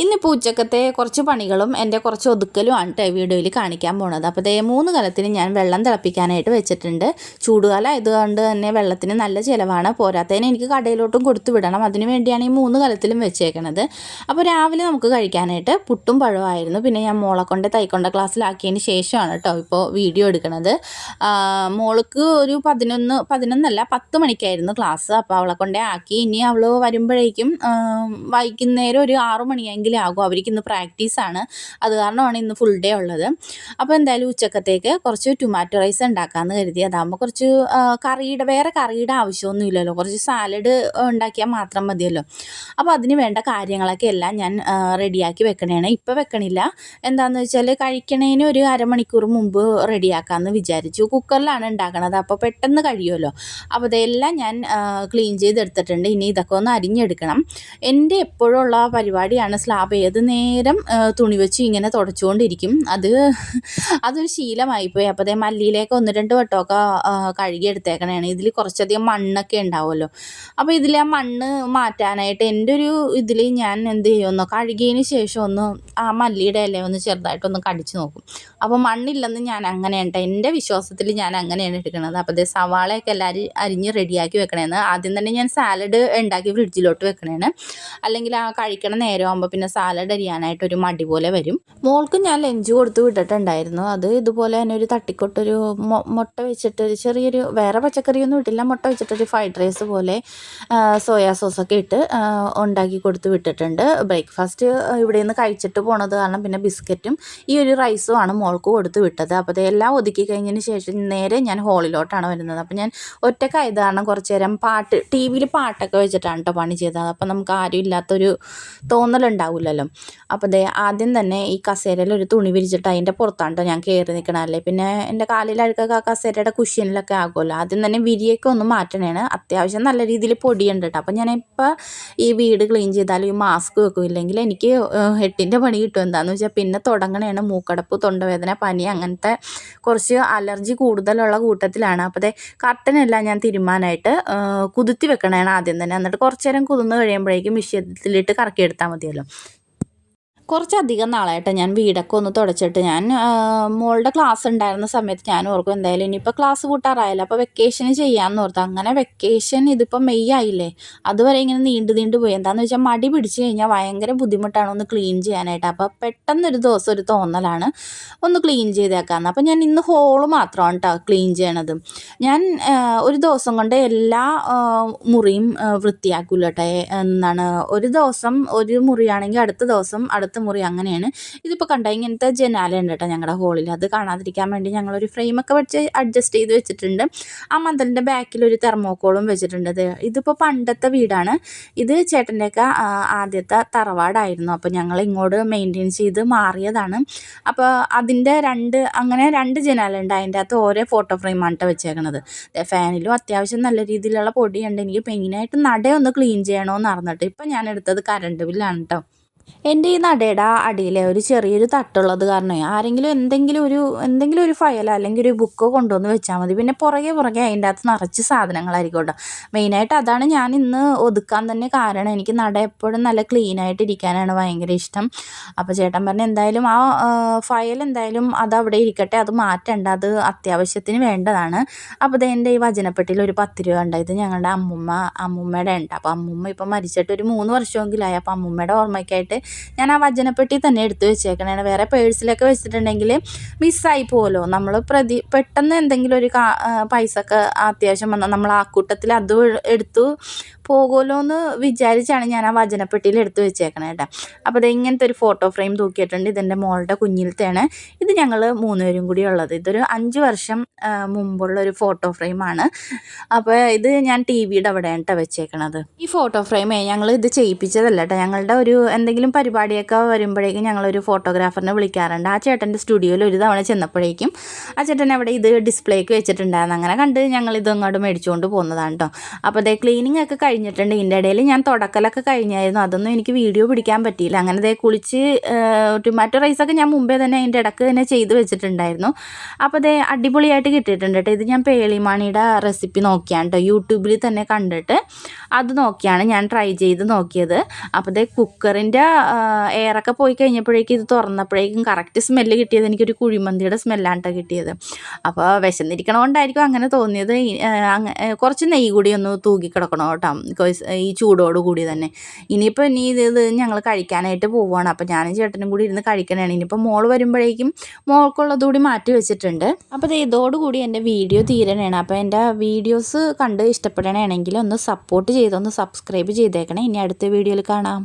ഇന്നിപ്പോൾ ഉച്ചക്കത്തെ കുറച്ച് പണികളും എന്റെ കുറച്ച് ഒതുക്കലുമാണ് കേട്ടോ വീഡിയോയിൽ കാണിക്കാൻ പോണത്. അപ്പോൾ ദേ മൂന്ന് കലത്തിന് ഞാൻ വെള്ളം തിളപ്പിക്കാനായിട്ട് വെച്ചിട്ടുണ്ട്. ചൂടുകാലം ആയതുകൊണ്ട് തന്നെ വെള്ളത്തിന് നല്ല ചിലവാണ് പോരാത്തതിന് എനിക്ക് കടയിലോട്ടും കൊടുത്തു വിടണം. അതിന് വേണ്ടിയാണ് ഈ മൂന്ന് കലത്തിലും വെച്ചേക്കണത്. അപ്പോൾ രാവിലെ നമുക്ക് കഴിക്കാനായിട്ട് പുട്ടും പഴമായിരുന്നു പിന്നെ ഞാൻ മോളെ കൊണ്ട് തൈക്കൊണ്ട ക്ലാസ്സിലാക്കിയതിന് ശേഷമാണ് കേട്ടോ ഇപ്പോൾ വീഡിയോ എടുക്കണത്. മോൾക്ക് ഒരു പതിനൊന്ന് പതിനൊന്നല്ല പത്ത് മണിക്കായിരുന്നു ക്ലാസ്. അപ്പോൾ അവളെ കൊണ്ടേ ആക്കി. ഇനി അവൾ വരുമ്പോഴേക്കും വൈകുന്നേരം ഒരു ആറു മണിയെങ്കിലും ആകും. അവർക്ക് ഇന്ന് പ്രാക്ടീസാണ് അത് കാരണമാണ് ഇന്ന് ഫുൾ ഡേ ഉള്ളത്. അപ്പോൾ എന്തായാലും ഉച്ചക്കത്തേക്ക് കുറച്ച് ടൊമാറ്റോ റൈസ് ഉണ്ടാക്കാമെന്ന് കരുതി. അതാകുമ്പോൾ കുറച്ച് കറിയുടെ വേറെ കറിയുടെ ആവശ്യമൊന്നും ഇല്ലല്ലോ. കുറച്ച് സാലഡ് ഉണ്ടാക്കിയാൽ മാത്രം മതിയല്ലോ. അപ്പോൾ അതിന് വേണ്ട കാര്യങ്ങളൊക്കെ എല്ലാം ഞാൻ റെഡിയാക്കി വെക്കണേണ്. ഇപ്പോൾ വെക്കണില്ല. എന്താണെന്ന് വെച്ചാൽ കഴിക്കണേന് ഒരു അരമണിക്കൂർ മുമ്പ് റെഡിയാക്കാമെന്ന് വിചാരിച്ചു. കുക്കറിലാണ് ഉണ്ടാക്കണത്. അപ്പോൾ പെട്ടെന്ന് കഴിയുമല്ലോ. അപ്പോൾ ഇതെല്ലാം ഞാൻ ക്ലീൻ ചെയ്തെടുത്തിട്ടുണ്ട്. ഇനി ഇതൊക്കെ ഒന്ന് അരിഞ്ഞെടുക്കണം. എന്റെ എപ്പോഴും ഉള്ള പരിപാടിയാണ്. സ്ലാബ് ഏത് നേരം തുണി വെച്ച് ഇങ്ങനെ തുടച്ചുകൊണ്ടിരിക്കും. അത് അതൊരു ശീലമായിപ്പോയി. അപ്പോൾ അതേ മല്ലിയിലേക്ക് ഒന്ന് രണ്ട് വട്ടമൊക്കെ കഴുകി ഇതിൽ കുറച്ചധികം മണ്ണൊക്കെ ഉണ്ടാവുമല്ലോ. അപ്പോൾ ഇതിൽ ആ മണ്ണ് മാറ്റാനായിട്ട് എന്റെ ഒരു ഇതിൽ ഞാൻ എന്ത് ചെയ്യുമെന്നോ കഴുകിയതിന് ശേഷം ഒന്ന് ആ മല്ലിയുടെ ഇല ഒന്ന് ചെറുതായിട്ടൊന്ന് കടിച്ച് നോക്കും. അപ്പോൾ മണ്ണില്ലെന്ന് ഞാൻ അങ്ങനെയാണ്. എന്റെ വിശ്വാസത്തിൽ ഞാൻ അങ്ങനെയാണ് എടുക്കുന്നത്. അപ്പോൾ അതേ സവാളയൊക്കെ എല്ലാവരും അരിഞ്ഞ് റെഡിയാക്കി വെക്കണേന്ന്. ആദ്യം തന്നെ ഞാൻ സാലഡ് ഉണ്ടാക്കി ഫ്രിഡ്ജിലോട്ട് വെക്കണേന്ന് അല്ലെങ്കിൽ ആ കഴിക്കണ നേരമാകുമ്പോൾ പിന്നെ സാലഡ് അരിയാനായിട്ട് ഒരു മടി പോലെ വരും. മോൾക്ക് ഞാൻ ലഞ്ച് കൊടുത്ത് വിട്ടിട്ടുണ്ടായിരുന്നു. അത് ഇതുപോലെ തന്നെ ഒരു തട്ടിക്കൊട്ടൊരു മുട്ട വെച്ചിട്ട് ഒരു ചെറിയൊരു വേറെ പച്ചക്കറിയൊന്നും ഇട്ടില്ല. മുട്ട വെച്ചിട്ടൊരു ഫ്രൈഡ് റൈസ് പോലെ സോയാ സോസൊക്കെ ഇട്ട് ഉണ്ടാക്കി കൊടുത്ത് വിട്ടിട്ടുണ്ട്. ബ്രേക്ക്ഫാസ്റ്റ് ഇവിടെ നിന്ന് കഴിച്ചിട്ട് പോണത് കാരണം പിന്നെ ബിസ്ക്കറ്റും ഈ ഒരു റൈസും ആണ് മോൾക്ക് കൊടുത്ത് വിട്ടത്. അപ്പോൾ അതെല്ലാം ഒതുക്കി കഴിഞ്ഞതിന് ശേഷം നേരെ ഞാൻ ഹോളിലോട്ടാണ് വരുന്നത്. അപ്പോൾ ഞാൻ ഒറ്റക്കായത് കാരണം കുറച്ച് നേരം പാട്ട് ടി വിയിൽ പാട്ടൊക്കെ വെച്ചിട്ടാണ് കേട്ടോ പണി ചെയ്തത്. അപ്പോൾ നമുക്ക് ആരും ഇല്ലാത്തൊരു തോന്നലുണ്ടാവില്ലല്ലോ അപ്പോൾ ദേ ആദ്യം തന്നെ ഈ കസേരയിൽ ഒരു തുണി വിരിച്ചിട്ട് അതിന്റെ പുറത്താണ് ഞാൻ കയറി നിൽക്കണല്ലേ പിന്നെ എന്റെ കാലിൽ അഴുക്കൊക്കെ ആ കസേരയുടെ കുഷ്യനിലൊക്കെ ആകുമല്ലോ. ആദ്യം തന്നെ വിരിയൊക്കെ ഒന്ന് മാറ്റണേണ്. അത്യാവശ്യം നല്ല രീതിയിൽ പൊടിയുണ്ട് കേട്ടോ അപ്പോൾ ഞാനിപ്പോൾ ഈ വീട് ക്ലീൻ ചെയ്താലും ഈ മാസ്ക് വെക്കും. ഇല്ലെങ്കിൽ എനിക്ക് ഹെട്ടിന്റെ പണി കിട്ടും. എന്താണെന്ന് വെച്ചാൽ പിന്നെ തുടങ്ങണേണ്. മൂക്കടപ്പ് തൊണ്ടവേദന പനി അങ്ങനത്തെ കുറച്ച് അലർജി കൂടുതലുള്ള കൂട്ടത്തിലാണ്. അപ്പോൾ ദേ കർട്ടനെല്ലാം ഞാൻ തീരുമാനമായിട്ട് കുതിർത്തി വെക്കണേണ് ആദ്യം തന്നെ. എന്നിട്ട് കുറച്ച് നേരം കുതിർന്ന് കഴിയുമ്പോഴേക്കും മിഷ്യത്തിലിട്ട് കറക്കിയെടുത്താൽ മതിയല്ലോ കുറച്ചധികം നാളായിട്ട് ഞാൻ വീടൊക്കെ ഒന്ന് തുടച്ചിട്ട് ഞാൻ മോളുടെ ക്ലാസ് ഉണ്ടായിരുന്ന സമയത്ത് ഞാൻ ഓർക്കും എന്തായാലും ഇനിയിപ്പോൾ ക്ലാസ് കൂട്ടാറായല്ലോ. അപ്പോൾ വെക്കേഷന് ചെയ്യാമെന്ന് ഓർത്ത്. അങ്ങനെ വെക്കേഷൻ ഇതിപ്പോൾ മെയ് ആയില്ലേ. അതുവരെ ഇങ്ങനെ നീണ്ടു നീണ്ടു പോയി. എന്താണെന്ന് വെച്ചാൽ മടി പിടിച്ച് കഴിഞ്ഞാൽ ഭയങ്കര ബുദ്ധിമുട്ടാണ് ഒന്ന് ക്ലീൻ ചെയ്യാനായിട്ട്. അപ്പോൾ പെട്ടെന്നൊരു ദിവസം ഒരു തോന്നലാണ് ഒന്ന് ക്ലീൻ ചെയ്തേക്കാമെന്ന് അപ്പോൾ ഞാൻ ഇന്ന് ഹോൾ മാത്രമാണ് കേട്ടോ ക്ലീൻ ചെയ്യണത്. ഞാൻ ഒരു ദിവസം കൊണ്ട് എല്ലാ മുറിയും ആ, എന്നാണ്. ഒരു ദിവസം ഒരു മുറിയാണെങ്കിൽ അടുത്ത ദിവസം അടുത്ത മുറി അങ്ങനെയാണ്. ഇതിപ്പോൾ കണ്ട ഇങ്ങനത്തെ ജനാല ഉണ്ട് കേട്ടോ ഞങ്ങളുടെ ഹോളിൽ അത് കാണാതിരിക്കാൻ വേണ്ടി ഞങ്ങളൊരു ഫ്രെയിമൊക്കെ വെച്ച് അഡ്ജസ്റ്റ് ചെയ്ത് വെച്ചിട്ടുണ്ട്. ആ മന്തലിന്റെ ബാക്കിൽ ഒരു തെർമോക്കോളും വെച്ചിട്ടുണ്ട്. ഇത് ഇതിപ്പോൾ പണ്ടത്തെ വീടാണ്. ഇത് ചേട്ടന്റെയൊക്കെ ആദ്യത്തെ തറവാടായിരുന്നു. അപ്പോൾ ഞങ്ങൾ ഇങ്ങോട്ട് മെയിന്റെയിൻ ചെയ്ത് മാറിയതാണ്. അപ്പോൾ അതിന്റെ രണ്ട് അങ്ങനെ രണ്ട് ജനാലുണ്ട് അതിന്റെ അകത്ത് ഓരോ ഫോട്ടോ ഫ്രെയിമാണ് കേട്ടോ വെച്ചേക്കണത്. ഫാനിലും അത്യാവശ്യം നല്ല രീതിയിലുള്ള പൊടിയുണ്ട്. എനിക്ക് മെയിനായിട്ട് നടയൊന്ന് ക്ലീൻ ചെയ്യണമെന്ന് അറിഞ്ഞിട്ട് ഇപ്പം ഞാൻ എടുത്തത് കറണ്ട് ബില്ലാണ് കേട്ടോ എന്റെ ഈ നടയുടെ അടിയിലെ ഒരു ചെറിയൊരു തട്ടുള്ളത് കാരണം ആരെങ്കിലും എന്തെങ്കിലും ഒരു എന്തെങ്കിലും ഒരു ഫയൽ അല്ലെങ്കിൽ ഒരു ബുക്കോ കൊണ്ടുവന്ന് വെച്ചാൽ മതി. പിന്നെ പുറകെ പുറകെ അതിന്റെ അകത്ത് നിറച്ച് സാധനങ്ങളായിരിക്കും കേട്ടോ. മെയിനായിട്ട് അതാണ് ഞാൻ ഇന്ന് ഒതുക്കാൻ തന്നെ കാരണം. എനിക്ക് നട എപ്പോഴും നല്ല ക്ലീൻ ആയിട്ട് ഇരിക്കാനാണ് ഭയങ്കര ഇഷ്ടം. അപ്പോൾ ചേട്ടൻ പറഞ്ഞു എന്തായാലും ആ ഫയൽ എന്തായാലും അത് അവിടെ ഇരിക്കട്ടെ അത് മാറ്റണ്ട. അത് അത്യാവശ്യത്തിന് വേണ്ടതാണ്. അപ്പോൾ എന്റെ ഈ വചനപ്പെട്ടിയിൽ ഒരു പത്ത് രൂപ ഉണ്ട് ഇത് ഞങ്ങളുടെ അമ്മുമ്മ അമ്മുമ്മയുടെ ഉണ്ട്. അപ്പോൾ അമ്മുമ്മ ഇപ്പം മരിച്ചിട്ട് ഒരു മൂന്ന് വർഷമെങ്കിലായി അപ്പോൾ അമ്മുമ്മയുടെ ഓർമ്മയ്ക്കായിട്ട് ഞാൻ ആ വചനപ്പെട്ടി തന്നെ എടുത്തു വെച്ചേക്കണേ വേറെ പേഴ്സിലൊക്കെ വെച്ചിട്ടുണ്ടെങ്കിൽ മിസ്സായി പോകുമല്ലോ നമ്മൾ പ്രതി പെട്ടെന്ന് എന്തെങ്കിലും ഒരു പൈസ ഒക്കെ അത്യാവശ്യം വന്നാൽ നമ്മൾ ആ കൂട്ടത്തിൽ അത് എടുത്തു പോകുമല്ലോ എന്ന് വിചാരിച്ചാണ് ഞാൻ ആ വചനപ്പെട്ടിയിൽ എടുത്തു വെച്ചേക്കണേ കേട്ടോ അപ്പോൾ ഇത് ഇങ്ങനത്തെ ഒരു ഫോട്ടോ ഫ്രെയിം തൂക്കിയിട്ടുണ്ട്. ഇതെന്റെ മോളുടെ കുഞ്ഞിലത്തെയാണ്. ഇത് ഞങ്ങൾ മൂന്നുപേരും കൂടി ഉള്ളത്. ഇതൊരു അഞ്ച് വർഷം മുമ്പുള്ള ഒരു ഫോട്ടോ ഫ്രെയിമാണ് അപ്പോൾ ഇത് ഞാൻ ടി വിയുടെ അവിടെയാണ് കേട്ടോ വെച്ചേക്കണത്. ഈ ഫോട്ടോ ഫ്രെയിമേ ഞങ്ങൾ ഇത് ചെയ്യിപ്പിച്ചതല്ല കേട്ടോ ഞങ്ങളുടെ ഒരു എന്തെങ്കിലും പരിപാടിയൊക്കെ വരുമ്പോഴേക്കും ഞങ്ങളൊരു ഫോട്ടോഗ്രാഫറിനെ വിളിക്കാറുണ്ട്. ആ ചേട്ടന്റെ സ്റ്റുഡിയോയിൽ ഒരു തവണ ചെന്നപ്പോഴേക്കും ആ ചേട്ടൻ അവിടെ ഇത് ഡിസ്പ്ലേക്ക് വെച്ചിട്ടുണ്ടായിരുന്നു. അങ്ങനെ കണ്ട് ഞങ്ങൾ ഇത് അങ്ങോട്ട് മേടിച്ചുകൊണ്ട് പോകുന്നതാണ് കേട്ടോ അപ്പോൾ അതേ ക്ലീനിങ് ഒക്കെ കഴിഞ്ഞിട്ടുണ്ട്. ഇതിന്റെ ഇടയിൽ ഞാൻ തുടക്കലൊക്കെ കഴിഞ്ഞായിരുന്നു. അതൊന്നും എനിക്ക് വീഡിയോ പിടിക്കാൻ പറ്റിയില്ല. അങ്ങനെ ദേ കുളിച്ച് ടൊമാറ്റോ റൈസൊക്കെ ഞാൻ മുമ്പേ തന്നെ അതിന്റെ ഇടയ്ക്ക് തന്നെ ചെയ്ത് വെച്ചിട്ടുണ്ടായിരുന്നു. അപ്പോൾ ദേ അടിപൊളിയായിട്ട് കിട്ടിയിട്ടുണ്ട് കേട്ടോ ഇത് ഞാൻ പേളിമാണിയുടെ റെസിപ്പി നോക്കിയാണ് കേട്ടോ യൂട്യൂബിൽ തന്നെ കണ്ടിട്ട് അത് നോക്കിയാണ് ഞാൻ ട്രൈ ചെയ്ത് നോക്കിയത്. അപ്പോൾ ദേ കുക്കറിന്റെ എയറൊക്കെ പോയി കഴിഞ്ഞപ്പോഴേക്കും ഇത് തുറന്നപ്പോഴേക്കും കറക്റ്റ് സ്മെല്ല് കിട്ടിയത് എനിക്കൊരു കുഴിമന്തിയുടെ സ്മെല്ലാണ് കേട്ടോ കിട്ടിയത്. അപ്പോൾ വിശന്നിരിക്കണോണ്ടായിരിക്കും അങ്ങനെ തോന്നിയത്. കുറച്ച് നെയ്യ് കൂടി ഒന്ന് തൂക്കി കിടക്കണം കേട്ടോ. ഈ ചൂടോട് കൂടി തന്നെ. ഇനിയിപ്പോൾ ഇനി ഇത് ഇത് ഞങ്ങൾ കഴിക്കാനായിട്ട് പോവുകയാണ് അപ്പോൾ ഞാനും ചേട്ടനും കൂടി ഇരുന്ന് കഴിക്കണതാണ് ഇനിയിപ്പോൾ മോൾ വരുമ്പോഴേക്കും മോൾക്കുള്ളത് കൂടി മാറ്റി വെച്ചിട്ടുണ്ട്. അപ്പോൾ ഇത് ഇതോടുകൂടി എന്റെ വീഡിയോ തീരണേണ് അപ്പോൾ എന്റെ വീഡിയോസ് കണ്ട് ഇഷ്ടപ്പെടണമെങ്കിൽ ഒന്ന് സപ്പോർട്ട് ചെയ്തൊന്ന് സബ്സ്ക്രൈബ് ചെയ്തേക്കണേ. ഇനി അടുത്ത വീഡിയോയിൽ കാണാം.